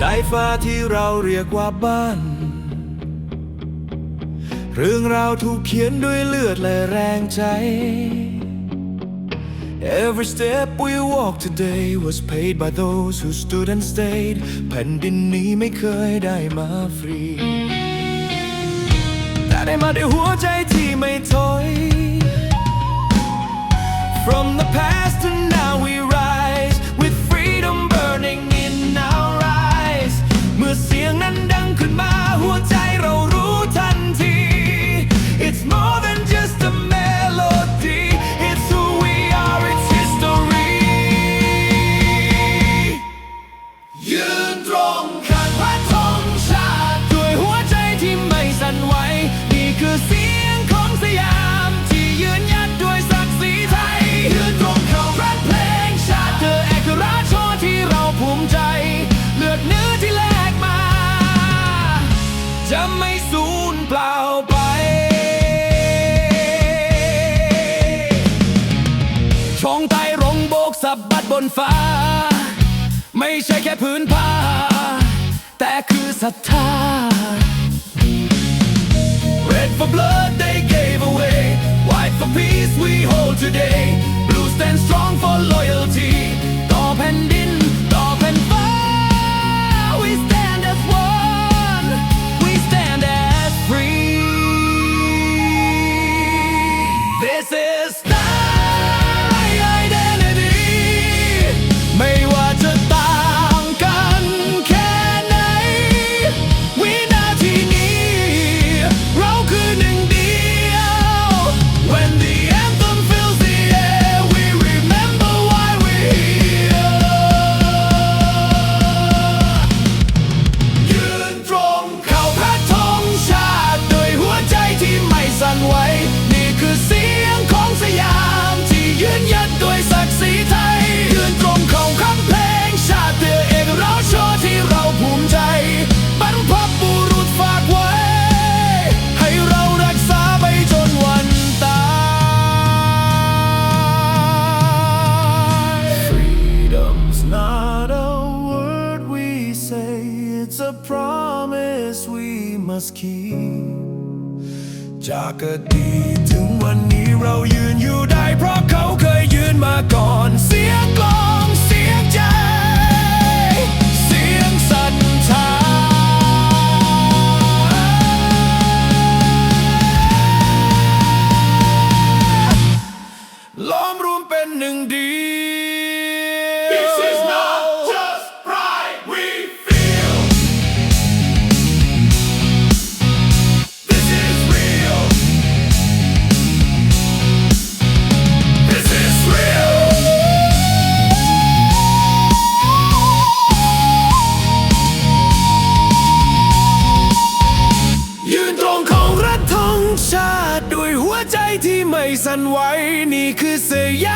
ได้ฟ้าที่เราเรียกว่าบ้าน เรื่องราวถูกเขียนด้วยเลือดและแรงใจ Every step we walk today was paid by those who stood and stayed แผ่นดินนี้ไม่เคยได้มาฟรี ได้มาด้วยหัวใจที่ไม่ถอย จะไม่สูญเปล่าไป ช่องไต้รงโบกสับบัดบนฟ้า ไม่ใช่แค่พื้นผ้า แต่คือศรัทธา Red for blood they gave away White for peace we hold สกีจากอดีตถึงวันนี้เรายืนอยู่ได้เพราะเขาเคยยืนมาก่อนเสีย สันไหวนี่คือสยา